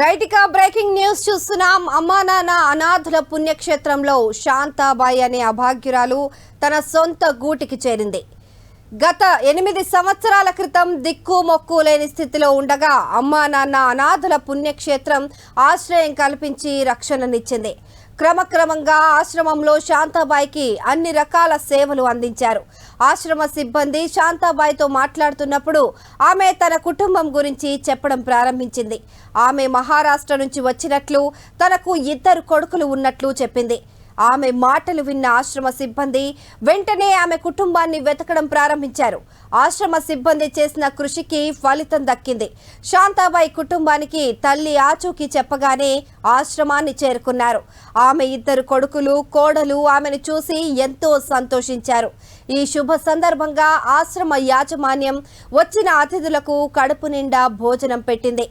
Right breaking news చూస్తున్నాం. అమ్మా నాన్న అనాథుల పుణ్యక్షేత్రంలో శాంతాబాయి అనే అభాగ్యురాలు తన సొంత గూటికి చేరింది. గత ఎనిమిది సంవత్సరాల క్రితం దిక్కు మొక్కు లేని స్థితిలో ఉండగా అమ్మా నాన్న అనాథుల పుణ్యక్షేత్రం ఆశ్రయం కల్పించి రక్షణనిచ్చింది. క్రమక్రమంగా ఆశ్రమంలో శాంతాబాయికి అన్ని రకాల సేవలు అందించారు. ఆశ్రమ సిబ్బంది శాంతాబాయితో మాట్లాడుతున్నప్పుడు ఆమె తన కుటుంబం గురించి చెప్పడం ప్రారంభించింది. ఆమె మహారాష్ట్ర నుంచి వచ్చినట్లు తనకు ఇద్దరు కొడుకులు ఉన్నట్లు చెప్పింది. ఆమె మాటలు విన్న ఆశ్రమ సిబ్బంది వెంటనే ఆమె కుటుంబాన్ని వెతకడం ప్రారంభించారు. ఆశ్రమ సిబ్బంది చేసిన కృషికి ఫలితం దక్కింది. శాంతాబాయి కుటుంబానికి తల్లి ఆచూకీ చెప్పగానే ఆశ్రమాన్ని చేరుకున్నారు. ఆమె ఇద్దరు కొడుకులు కోడలు ఆమెను చూసి ఎంతో సంతోషించారు. ఈ శుభ సందర్భంగా ఆశ్రమ యాజమాన్యం వచ్చిన అతిథులకు కడుపు నిండా భోజనం పెట్టింది.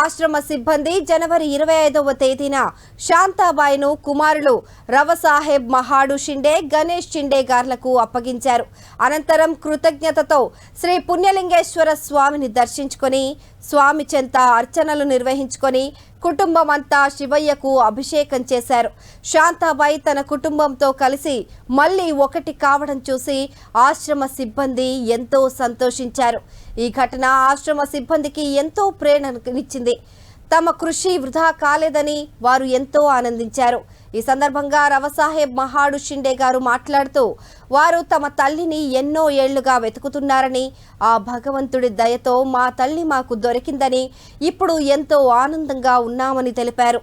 ఆశ్రమ సిబ్బంది జనవరి ఇరవై ఐదవ తేదీన శాంతాబాయిను కుమారులు రవసాహెబ్ మహాడు షిండే గణేష్ షిండే గార్లకు అప్పగించారు. అనంతరం కృతజ్ఞతతో శ్రీ పుణ్యలింగేశ్వర స్వామిని దర్శించుకొని స్వామి చెంత అర్చనలు నిర్వహించుకొని కుటుంబం అంతా శివయ్యకు అభిషేకం చేశారు. శాంతాబాయి తన కుటుంబంతో కలిసి మళ్ళీ ఒకటి కావడం చూసి ఆశ్రమ సిబ్బంది ఎంతో సంతోషించారు. ఈ ఘటన ఆశ్రమ సిబ్బందికి ఎంతో ప్రేరణనిచ్చింది. తమ కృషి వృధా కాలేదని వారు ఎంతో ఆనందించారు. ఈ సందర్భంగా రవసాహెబ్ మహాడు షిండే గారు మాట్లాడుతూ వారు తమ తల్లిని ఎన్నో ఏళ్ళుగా వెతుకుతున్నారని ఆ భగవంతుడి దయతో మా తల్లి మాకు దొరికిందని ఇప్పుడు ఎంతో ఆనందంగా ఉన్నామని తెలిపారు.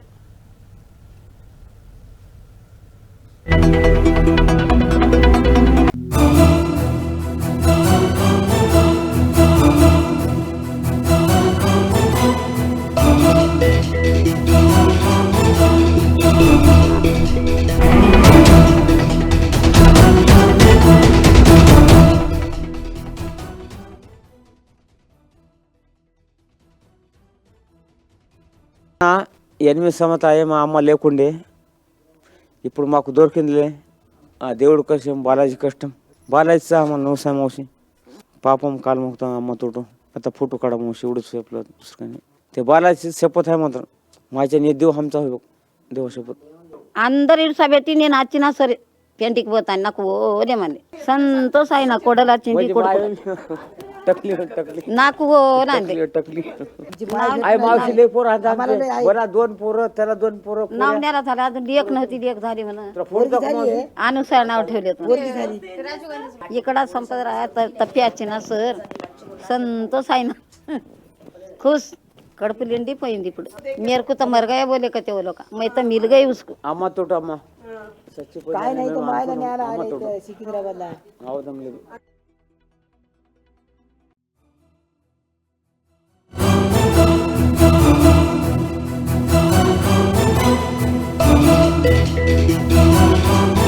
ఎనిమిది సంవత్సరాలు మా అమ్మ లేకుండే ఇప్పుడు మాకు దొరికిందిలే ఆ దేవుడు కష్టం బాలాజీ కష్టం బాలాజీ సహా మన నూసం మోసి పాపం కాలు మొక్కుతాం అమ్మతోటి పెద్ద ఫోటో काढा मग एवढंच आपलं दुसरं काही नाही ते बालाची शपथ आहे मात्र माझ्या नी देव आमचा होय बघ देव शपथ అందరు ఇడిసబెట్టి నేను వచ్చినా సరే పెంటికి పోతాను నాకు ఓలేమని సంతోష అయిన కొడలు వచ్చింది కొడుకు टकली टकली. नाकू हो ना टकली मावशी पोर बरा दोन पोरं त्याला दोन पोरं नाव नावण्याला झाला अजून एक नव्हती एक झाली म्हणा अनुसार नाव ठेवले इकडा संपत राहा तर ना सर. संत साईना. खुश. कडपू लेंडी पहिंदी पुढे. मेरकू तर मरगाय बोले का ते लोका? मैं तर मिल गई उसको. आम्हा तोट आम्हा. काय नाही तो मायला न्यायला आला सिकिंद्राबादला.